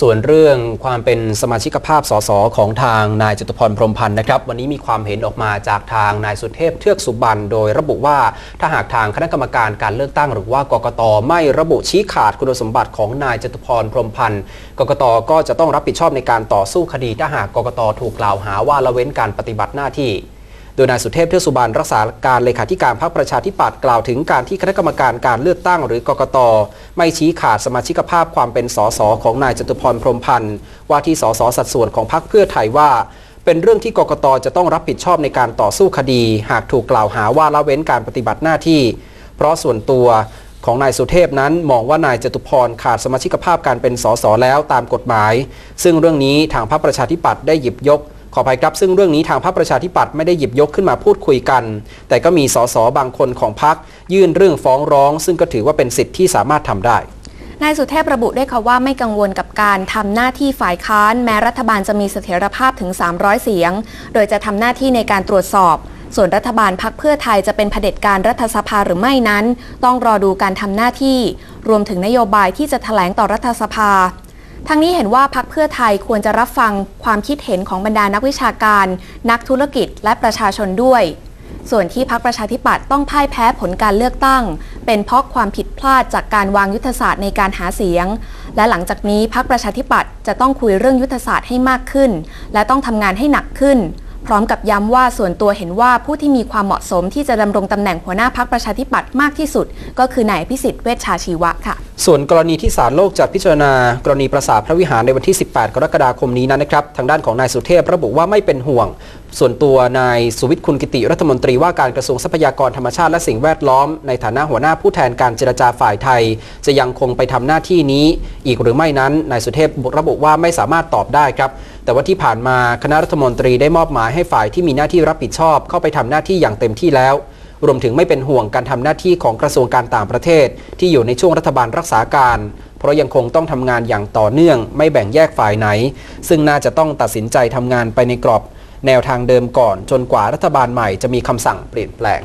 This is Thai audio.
ส่วนเรื่องความเป็นสมาชิกภาพสสของทางนายจตุพรพรมพันธ์นะครับ วันนี้มีความเห็นออกมาจากทางนายสุเทพเทือกสุบรรณโดยระบุว่าถ้าหากทางคณะกรรมการการเลือกตั้ง หรือว่ากกตไม่ระบุชี้ขาดคุณสมบัติของนายจตุพรพรมพันธ์กกตก็จะต้องรับผิดชอบในการต่อสู้คดีถ้าหากกกตถูกกล่าวหาว่าละเว้นการปฏิบัติหน้าที่ โดยนายสุเทพเทือกสุบรรณรักษาการเลขาธิการพรรคประชาธิปัตย์กล่าวถึงการที่คณะกรรมการการเลือกตั้งหรือกกต ไม่ชี้ขาดสมาชิกภาพความเป็นสสของนายจตุพรพรมพันธ์ว่าที่สสสัดส่วนของพรรคเพื่อไทยว่าเป็นเรื่องที่กกตจะต้องรับผิดชอบในการต่อสู้คดี หากถูกกล่าวหาว่าละเว้นการปฏิบัติหน้าที่ เพราะส่วนตัวของนายสุเทพนั้นมองว่านายจตุพรขาดสมาชิกภาพการเป็นสสแล้วตามกฎหมาย ซึ่งเรื่องนี้ทางพรรคประชาธิปัตย์ได้หยิบยก ขออภัยครับซึ่งเรื่องนี้ทางพรรคประชาธิปัตย์ไม่ได้หยิบยกขึ้นมาพูดคุยกัน แต่ก็มีสสบางคนของพรรคยื่นเรื่องฟ้องร้อง ซึ่งก็ถือว่าเป็นสิทธิ์ที่สามารถทำได้นายสุเทพระบุด้วยค่ะว่าไม่กังวลกับการทำหน้าที่ฝ่ายค้านแม้รัฐบาลจะมีเสถียรภาพถึง 300 เสียง โดยจะทำหน้าที่ในการตรวจสอบ ส่วนรัฐบาลพักเพื่อไทยจะเป็นเผด็จการรัฐสภาหรือไม่นั้น ต้องรอดูการทำหน้าที่ รวมถึงนโยบายที่จะแถลงต่อรัฐสภา ทั้งนี้เห็นว่าพักเพื่อไทยควรจะรับฟังความคิดเห็นของบรรดานักวิชาการ นักธุรกิจและประชาชนด้วย ส่วนที่พักประชาธิปัตย์ต้องพ่ายแพ้ผลการเลือกตั้ง เป็นเพราะความผิดพลาดจากการวางยุทธศาสตร์ในการหาเสียง และหลังจากนี้พักประชาธิปัตย์จะต้องคุยเรื่องยุทธศาสตร์ให้มากขึ้น และต้องทำงานให้หนักขึ้น พร้อมกับย้ำว่าส่วนตัวเห็นว่าผู้ที่มีความเหมาะสมที่จะดำรงตำแหน่งหัวหน้าพักประชาธิปัตย์มากที่สุด ก็คือนายพิสิทธิ์เวชชาชีวะค่ะ ส่วนกรณีที่ศาลโลกจะพิจารณา กรณีประสาทพระวิหารในวันที่ 18 กรกฎาคมนี้นั้นนะครับ ทางด้านของนายสุเทพระบุว่าไม่เป็นห่วง ส่วนตัวนายสุวิทย์คุณกิติรัฐมนตรีว่าการกระทรวงทรัพยากรธรรมชาติและสิ่งแวดล้อม ในฐานะหัวหน้าผู้แทนการเจรจาฝ่ายไทย จะยังคงไปทำหน้าที่นี้ อีกหรือไม่นั้นนายสุเทพระบุว่าไม่สามารถตอบได้ครับ แต่ว่าที่ผ่านมาคณะรัฐมนตรีได้มอบหมายให้ฝ่ายที่มีหน้าที่รับผิดชอบเข้าไปทำหน้าที่อย่างเต็มที่แล้ว รวมถึงไม่เป็นห่วงการทำหน้าที่ของกระทรวงการต่างประเทศ ที่อยู่ในช่วงรัฐบาลรักษาการ เพราะยังคงต้องทำงานอย่างต่อเนื่อง ไม่แบ่งแยกฝ่ายไหน ซึ่งน่าจะต้องตัดสินใจทำงานไปในกรอบ แนวทางเดิมก่อน จนกว่ารัฐบาลใหม่จะมีคำสั่งเปลี่ยนแปลง